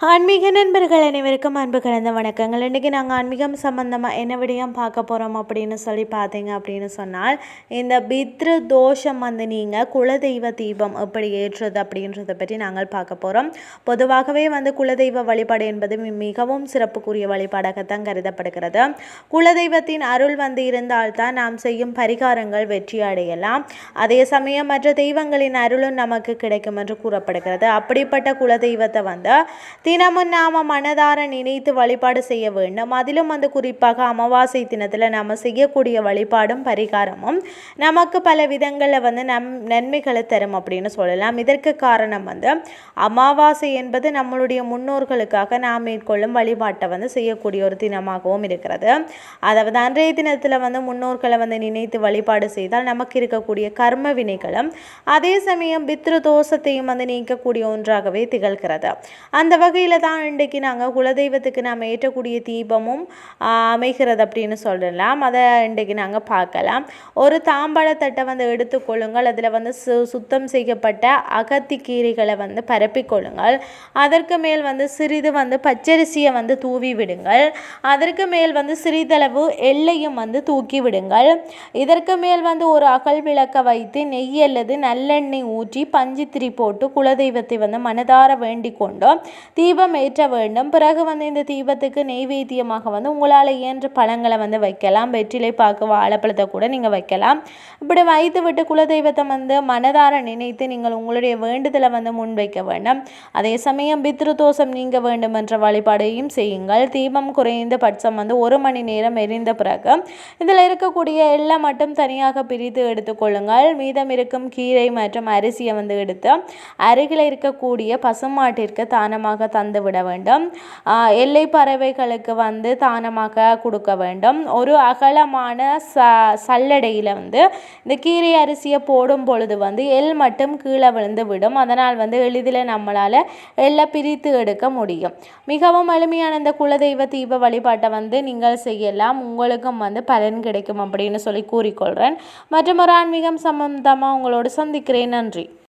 ஆன்மீக நண்பர்கள் அனைவருக்கும் அன்பு கலந்த வணக்கங்கள். இன்றைக்கி நாங்கள் ஆன்மீகம் சம்மந்தமாக என்ன விடயம் பார்க்க போகிறோம் அப்படின்னு சொல்லி பார்த்தீங்க அப்படின்னு சொன்னால் இந்த பித்ரு தோஷம் வந்து நீங்கள் குலதெய்வ தீபம் எப்படி ஏற்றுறது அப்படின்றத பற்றி நாங்கள் பார்க்க போகிறோம் பொதுவாகவே வந்து குலதெய்வ வழிபாடு என்பது மிகவும் சிறப்புக்குரிய வழிபாடாகத்தான் கருதப்படுகிறது. குலதெய்வத்தின் அருள் வந்து இருந்தால்தான் நாம் செய்யும் பரிகாரங்கள் வெற்றி அடையலாம். அதே சமயம் மற்ற தெய்வங்களின் அருளும் நமக்கு கிடைக்கும் என்று கூறப்படுகிறது. அப்படிப்பட்ட குலதெய்வத்தை வந்து தினமும் நாம் மனதார நினைத்து வழிபாடு செய்ய வேண்டும். அதிலும் வந்து குறிப்பாக அமாவாசை தினத்தில் நம்ம செய்யக்கூடிய வழிபாடும் பரிகாரமும் நமக்கு பல விதங்களில் வந்து நம் நன்மைகளை தரும் அப்படின்னு சொல்லலாம். இதற்கு காரணம் வந்து அமாவாசை என்பது நம்மளுடைய முன்னோர்களுக்காக நாம் மேற்கொள்ளும் வழிபாட்டை வந்து செய்யக்கூடிய ஒரு தினமாகவும் இருக்கிறது. அதாவது அன்றைய தினத்தில் வந்து முன்னோர்களை வந்து நினைத்து வழிபாடு செய்தால் நமக்கு இருக்கக்கூடிய கர்ம வினைகளும் அதே சமயம் பித்ரு தோஷத்தையும் வந்து நீக்கக்கூடிய ஒன்றாகவே திகழ்கிறது. அந்த வகை வகையில் தான் இன்றைக்கு நாங்கள் குலதெய்வத்துக்கு நாம் ஏற்றக்கூடிய தீபமும் அமைகிறது அப்படின்னு சொல்லலாம். அதை இன்றைக்கு நாங்கள் பார்க்கலாம். ஒரு தாம்பாளத்தட்டை வந்து எடுத்துக்கொள்ளுங்கள் அதில் வந்து சு சுத்தம் செய்யப்பட்ட அகத்தி கீரைகளை வந்து பரப்பிக்கொள்ளுங்கள் அதற்கு மேல் வந்து சிறிது வந்து பச்சரிசியை வந்து தூவி விடுங்கள். அதற்கு மேல் வந்து சிறிதளவு எல்லையும் வந்து தூக்கி விடுங்கள். இதற்கு மேல் வந்து ஒரு அகல் விளக்க வைத்து நெய் அல்லது நல்லெண்ணெய் ஊற்றி பஞ்சித்திரி போட்டு குலதெய்வத்தை வந்து மனதார வேண்டிக் கொண்டோம். தீ தீபம் ஏற்ற வேண்டும். பிறகு வந்து இந்த தீபத்துக்கு நெய்வேத்தியமாக வந்து உங்களால் இயன்ற பழங்களை வந்து வைக்கலாம். வெற்றிலை பாக்கு வாழைப்பழத்தை கூட நீங்கள் வைக்கலாம். இப்படி வைத்து விட்டு குலதெய்வத்தை வந்து மனதார நினைத்து நீங்கள் உங்களுடைய வேண்டுதலை வந்து முன்வைக்க வேண்டும். அதே சமயம் பித்ருதோஷம் நீங்க வேண்டும் என்ற வழிபாடையும் செய்யுங்கள். தீபம் குறைந்த பட்சம் வந்து ஒரு மணி நேரம் எரிந்த பிறகு இதில் இருக்கக்கூடிய எல்லாம் மட்டும் தனியாக பிரித்து எடுத்துக்கொள்ளுங்கள் மீதம் இருக்கும் கீரை மற்றும் அரிசியை வந்து எடுத்து அருகில் இருக்கக்கூடிய பசுமாட்டிற்கு தானமாக தந்து விட வேண்டும். எல்லை பறவைகளுக்கு வந்து தானமாக கொடுக்க வேண்டும். ஒரு அகலமான ச சல்லடையில் வந்து இந்த கீரை அரிசியை போடும் பொழுது வந்து எல் மட்டும் கீழே விழுந்து விடும். அதனால் வந்து எளிதில் நம்மளால் எல்லை பிரித்து எடுக்க முடியும். மிகவும் எளிமையான இந்த குலதெய்வ தீப வழிபாட்டை வந்து நீங்கள் செய்யலாம். உங்களுக்கும் வந்து பலன் கிடைக்கும் அப்படின்னு சொல்லி கூறிக்கொள்கிறேன் மற்றும் ஒரு ஆன்மீகம் சம்பந்தமாக உங்களோடு சந்திக்கிறேன். நன்றி.